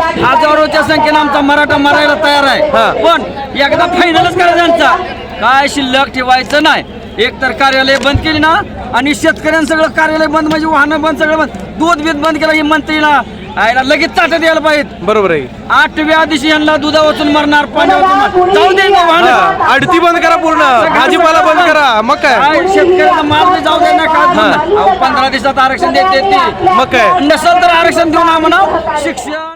हजारोच्या संख्येने आमचा मराठा मरायला तयार हा. आहे पण एकदा फायनलच करा त्यांचा. काय शिल्लक ठेवायचं नाही. एक तर कार्यालय बंद केली ना आणि शेतकऱ्यांचं सगळं कार्यालय बंद म्हणजे वाहनं बंद सगळं बंद. दूध बीत बंद केलं ही मंत्रीला आयला लगेच चाटत यायला पाहिजे बरोबर आहे. आठव्या दिवशी यांना दुधा वाचून मरणार पाणी वाचून मरणार. जाऊ दे ना वाहनं. आडती बंद करा पूर्ण. भाजीपाला बंद करा. मग काय? शेतकऱ्याचा माल जाऊ दे ना काय पंधरा दिवसात आरक्षण देते ते. मग काय? नसेल तर आरक्षण देऊ ना म्हणा शिक्षण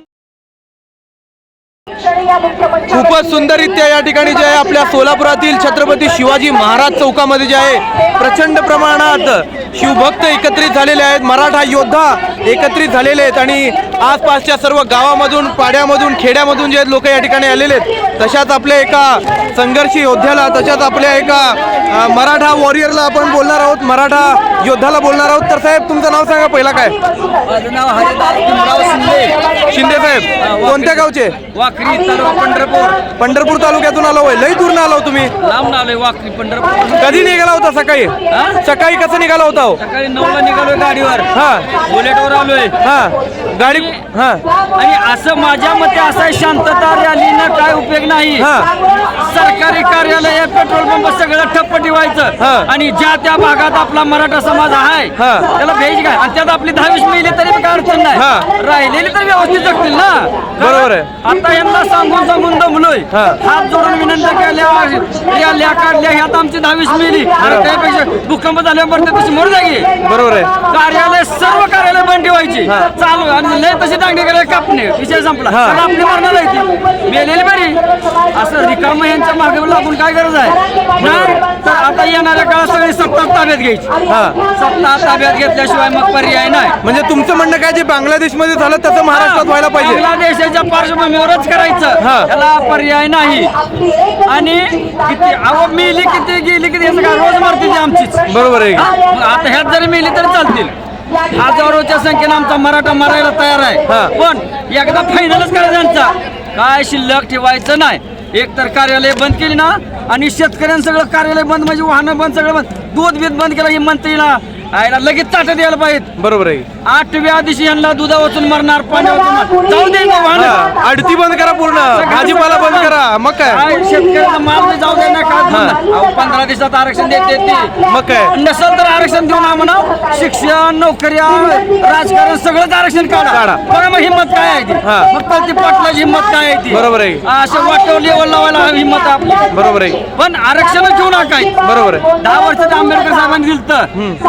खूपच सुंदररित्या या ठिकाणी जे आहे आपल्या सोलापुरातील छत्रपती शिवाजी महाराज चौकामध्ये जे आहे प्रचंड प्रमाणात शिवभक्त एकत्रित झालेले आहेत. मराठा योद्धा एकत्रित झालेले आहेत आणि आसपासच्या सर्व गावामधून पाड्यामधून खेड्यामधून जे लोक या ठिकाणी आलेले आहेत तशाच आपल्या एका संघर्षी योद्ध्याला तशाच आपल्या एका मराठा वॉरियरला आपण बोलणार आहोत मराठा योद्धाला बोलणार आहोत. तर साहेब तुमचं नाव सांगा पहिला काय? माझं नाव शिंदे. शिंदे साहेब कोणत्या गावचे? वाकरी पंढरपूर. पंढरपूर तालुक्यातून आलो होय. लई दूर आलो तुम्ही. लांब आलोय वाकरी पंढरपूर. कधी निघाला होता सकाळी? सकाळी कसं निघाला होता हो? सकाळी नऊला निघालोय गाडीवर. हा. बुलेटवर आलोय. हा. गाडी हा. आणि असं माझ्या मते असं शांतता रॅलीनं काय उपयोग नाही. हा. सरकारी कार्यालय पेट्रोल पंप सगळं ठप्प ठेवायचं. हा. आणि ज्या त्या भागात आपला मराठा समाज आहे हा. त्याला भेज काय आणि त्यात आपली दहावीस मिळली तरी बी काय अडचण हा. नाही राहिलेली तर व्यवस्थित जगतील ना. बरोबर आहे. आता यांना सांगून सांगून दमलोय. हा. हात जोडून विनंती केल्या रॅल्या काढल्या ह्यात आमची दहावीस मिळली आणि त्यापेक्षा भूकंप झाल्यावर ते तशी मोड जागी. बरोबर आहे. कार्यालय सर्व कार्यालय बंद ठेवायची चालू आणि लय तशी दांगडी करायला कापणे. विषय संपला. हा. तर आपली मरणार आहे ती मेलेली बरी. असं रिकाम यांच्या मागे लागून काय गरज आहे? नाही तर आता येणाऱ्या काळात सगळी सत्ता ताब्यात घ्यायची. हा. सत्ता ताब्यात घेतल्याशिवाय मग पर्याय नाही. म्हणजे तुमचं म्हणणं काय जे बांगलादेशमध्ये झालं तसं महाराष्ट्रात व्हायला पाहिजे. बांगलादेशाच्या पार्श्वभूमीवरच करायचं. हा. त्याला पर्याय नाही. आणि किती अहो मेली किती गेली किती याचं काय रोज मारते ती आमचीच. बरोबर आहे. हा? मग आता ह्यात जरी मेली तरी चालतील. हजारोच्या संख्येने आमचा मराठा मरायला तयार हा. आहे पण एकदा फायनलच करा त्यांचा काय शिल्लक ठेवायचं नाही. एक तर कार्यालय बंद केली ना आणि शेतकऱ्यांचं सगळं कार्यालय बंद म्हणजे वाहनं बंद सगळं बंद. दूध बीत बंद केलं ही मंत्रीला आयला लगेच चाटत यायला पाहिजे बरोबर आहे. आठव्या दिवशी यांना दुधा वाचून मरणार पाणी. जाऊ दे ना वाहनं. हा, आडती बंद करा पूर्ण. भाजीपाला बंद करा. मग काय? काय शेतकऱ्याचा माल जाऊ दे ना काय. अहो, पंधरा दिवसात आरक्षण देते ते. मग काय? नसेल तर आरक्षण देऊ ना म्हणा शिक्षण नोकऱ्या राजकारण सगळंच आरक्षण काढा. काढा. बघा मग हिंमत काय आहे ती? हा. मग कळती पाटलाची हिंमत काय आहे ती? बरोबर आहे. अशा वाटेवर लेवल लावायला हिंमत आहे आपली. बरोबर आहे. पण आरक्षण ठेवू नका. बरोबर आहे. दहा वर्षात आंबेडकर साहेबांनी दिलं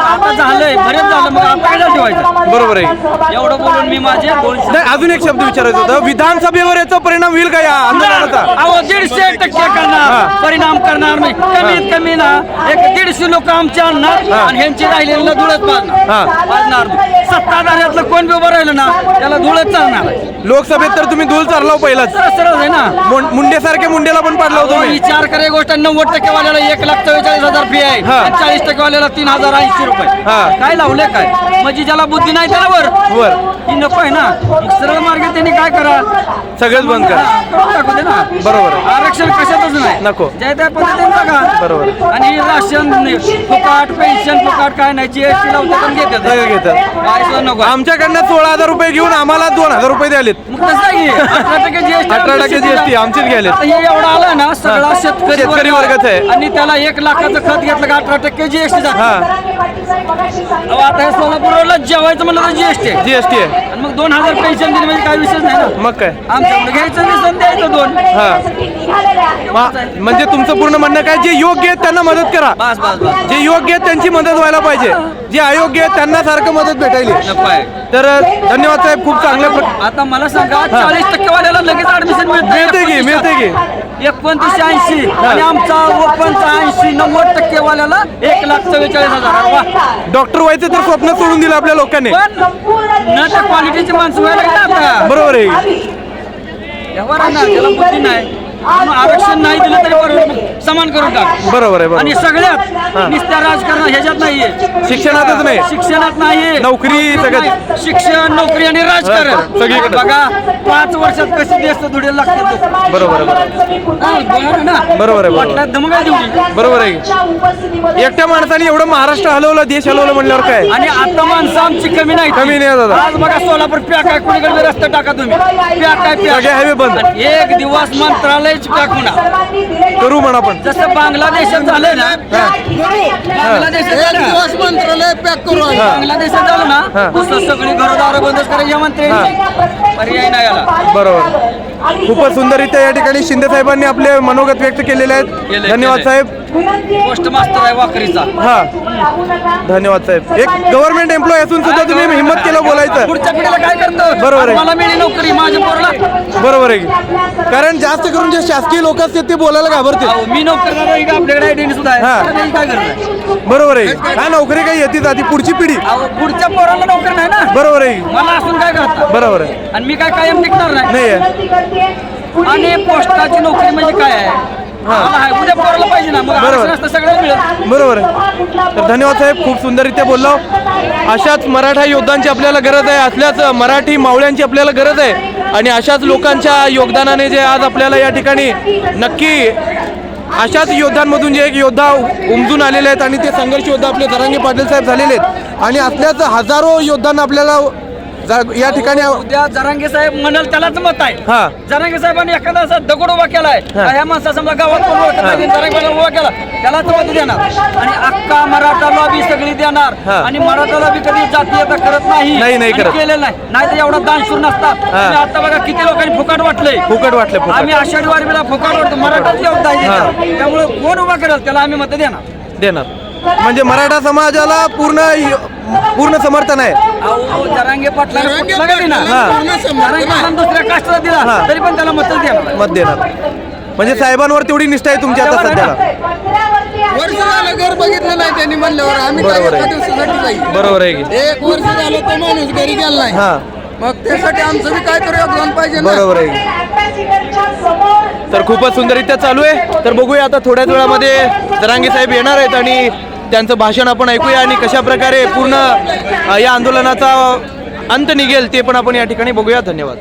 आता झालंय बरेच झालं मग काय ठेवायचं. बरोबर आहे. एवढं बोलून मी माझे नाही अजून एक शब्द विचारायचं होतं. विधानसभेवर याचा परिणाम होईल का या आंदोलनाचा? अहो दीडशे टक्के करणार. परिणाम करणार नाही कमीत कमी ना एक दीडशे लोक आमचे आणणार आणि ह्यांची राहिलेलं धुळत हा. सत्ताधाऱ्यातलं कोण बी उभं राहिलं ना त्याला धुळत चालणार. लोकसभेत तर तुम्ही दूल चालला पहिलाच. सरळ सरळ आहे ना. मुं- मुंडेसारख्या मुंडेला पण पाडला होतो मी विचार करे गोष्ट नव्वद टक्के वाल्याला एक लाख चव्वेचाळीस हजार फी आहे. हा. आणि चाळीस टक्के वाल्याला तीन हजार ऐंशी रुपये. हा. काय लावले काय म्हणजे ज्याला बुद्धी नाही त्याला वर वर ही नको आहे ना सरळ मार्ग त्यांनी काय करा सगळंच बंद करा हा, करून टाकू दे ना बरोबर. आरक्षण कशातच नाही नको. ज्या त्या पद्धतीने टाका बरोबर. आणि हे राशन नाही, फुकाट पेन्शन फुकाट काय नाही जीएसटी लावतात आणि घेतात सगळं घेतात. काय सुद्धा नको आमच्याकडनं सोळा हजार रुपये घेऊन आम्हाला दोन हजार रुपये द्यालेत मग कसं आहे हे? अठरा टक्के जीएसटी 18% GST आमचीच घ्यायलेत. आता हे एवढं आलं ना सगळा हा. शेतकरी शेतकरी वर्ग वर्गच आहे. आणि त्याला एक लाखाचं खत घेतलं का अठरा टक्के जीएसटी जात आता हे सोलापूरला जेवायचं म्हणलं तर जीएसटी आहे. जीएसटी आहे. आणि मग दोन हजार पेन्शन दिली म्हणजे काय विषयच नाही ना. मग काय? आमच्याकडे घ्यायचं दिसून द्यायचं दोन. हा. मा- म्हणजे तुमचं पूर्ण म्हणणं काय? जे योग्य आहेत त्यांना मदत करा. बस बस बस. जे योग्य आहेत त्यांची मदत व्हायला पाहिजे. जे अयोग्य आहेत त्यांना सारखं मदत भेटायली. नको आहे. तर धन्यवाद साहेब. खूप चांगल्या आता मला सांगा चाळीस टक्के वाल्याला लगेच ऍडमिशन मिळते. की, मिळते की. एकोणतीसशे ऐंशी. आणि आमचा ओपनचा ऐंशी नव्वद टक्के वाल्याला एक लाख चव्वेचाळीस हजार. वा. डॉक्टर व्हायचं तर स्वप्न सोडून दिलं आपल्या लोकांनी. पण न त्या क्वालिटीची माणसं व्हायला लागली आता. बरोबर आहे. व्यवहार आहे ना त्याला बुद्धी नाही आरक्षण नाही दिलं तरी बरोबर समान करून टाक. बरोबर आहे आणि बरोबर सगळ्यात नुसत्या राजकारण ह्याच्यात नाहीये. शिक्षणातच नाही. शिक्षणात नाही नोकरी सगळ्यात. नाही. शिक्षण नोकरी आणि राजकारण. सगळीकडे. बघा पाच वर्षात कशी देश धुडे लागतात बरोबर आहे बरोबर आहे, बरोबर. देऊ बरोबर आहे. एकट्या माणसाने एवढं महाराष्ट्र हलवलं देश हलवलं म्हणल्यावर काय? आणि आता माणसं आमची कमी नाही कमी नाही दादा. आज बघा सोलापूर पॅक आहे कुणीकडे रस्ता टाका तुम्ही. पॅक आहे पॅक. सगळे highway बंद. आणि एक दिवस मंत्रालयच पॅक होणार करू म्हणा आपण. जसं बांगलादेशात झालंय ना बांगलादेशात झालं ना? दिवस मंत्रालय पॅक करू आम्ही. बांगलादेशात झालं ना. तसं सगळी घरदार बंदच करायची. मंत्री पर्याय नाही याला बरोबर. खूपच सुंदररित्या या ठिकाणी शिंदे साहेबांनी आपले मनोगत व्यक्त केलेले आहेत. धन्यवाद. साहेब. पोस्ट मास्तर आहे वाकरीचा. हा. धन्यवाद साहेब. एक गव्हर्नमेंट एम्प्लॉय असून सुद्धा तुम्ही हिंमत केलं बोलायचं. पुढच्या पिढीला काय करतो? बरोबर आहे. मला मिळेल नोकरी माझ्या पोराला. बरोबर आहे की? कारण जास्त करून जे शासकीय लोक असतात ते बोलायला घाबरतील अहो, मी आहे का? आपल्याकडे आयडेंटिटी सुद्धा आहे. हा. काय करणार बरोबर आहे हा नोकरी काही येते जाती पुढची पिढी. पुढच्या पोराला नोकरी नाही ना? बरोबर आहे? मला असून काय करता? बरोबर आहे. आणि मी काय कायम टिकणार नाही? आणि पोस्टाची नोकरी म्हणजे काय आहे. उद्या पोराला पाहिजे ना मग बरोबर. आरक्षण असतं सगळ्याला मिळेल. बरोबर आहे. तर धन्यवाद साहेब खूप सुंदररित्या बोललो. अशाच मराठा योद्धांची आपल्याला गरज आहे असल्याच मराठी मावळ्यांची आपल्याला गरज आहे आणि अशाच लोकांच्या योगदानाने जे आज आपल्याला या ठिकाणी नक्की अशाच योद्ध्यांमधून जे एक योद्धा उमजून आलेले आहेत आणि ते संघर्ष योद्धा आपले दरांगे पाटील साहेब झालेले आहेत. आणि असल्याच हजारो योद्धांना आपल्याला जा- या ठिकाणी उद्या जरांगे साहेब म्हणाल त्यालाच मत आहे. हा. जरांगे साहेबांनी एखादा असा दगड उभा केलाय हा. ह्या माणसा समजा गावात कोण ओळखत नाही, जरांगेला उभा केला त्यालाच मत देणार. आणि अख्खा मराठा लॉबी सगळी देणार. हा. आणि मराठा लॉबी कधी जातीयता करत नाही. नाही, नाही आणि करत. केलेलं नाही. नाही तर एवढा दानशूर नसता तुम्ही आता बघा किती लोकांनी फुकाट वाटलंय. फुकट वाटले फुकट. आम्ही आषाढी वारबीला फुकाट वाटतो. मराठाच आहे. त्याच्यात. त्यामुळे कोण उभा करेल त्याला आम्ही मत देणार. देणार. म्हणजे मराठा समाजाला पूर्ण पूर्ण समर्थन आहे. अहो जरांगे पाटला जरांगे कुठला का देणार पाटलाला पूर्ण समर्थन जरांगे आहे. पाटलानं दुसऱ्या कास्टला दिला हा. तरी पण त्याला मतच देणार मत देणार. म्हणजे साहेबांवर तेवढी निष्ठा आहे तुमची आता सध्याला. वर्ष झालं घर बघितलं नाही त्यांनी म्हणल्यावर आम्ही काय बरोबर आहे. एका दिवसासाठी जाईल. बरोबर आहे की. एक वर्ष झालं तो माणूस घरी गेला नाही. हा. मग त्यासाठी आमचं बी काहीतरी योगदान पाहिजे ना. बरोबर आहे तर खूपच सुंदररित्या चालू आहे. तर बघूया आता थोड्याच वेळामध्ये जरांगे साहेब येणार आहेत आणि त्यांचं भाषण आपण ऐकूया आणि कशा प्रकारे पूर्ण या आंदोलनाचा अंत निघेल ते पण आपण या ठिकाणी बघूया. धन्यवाद.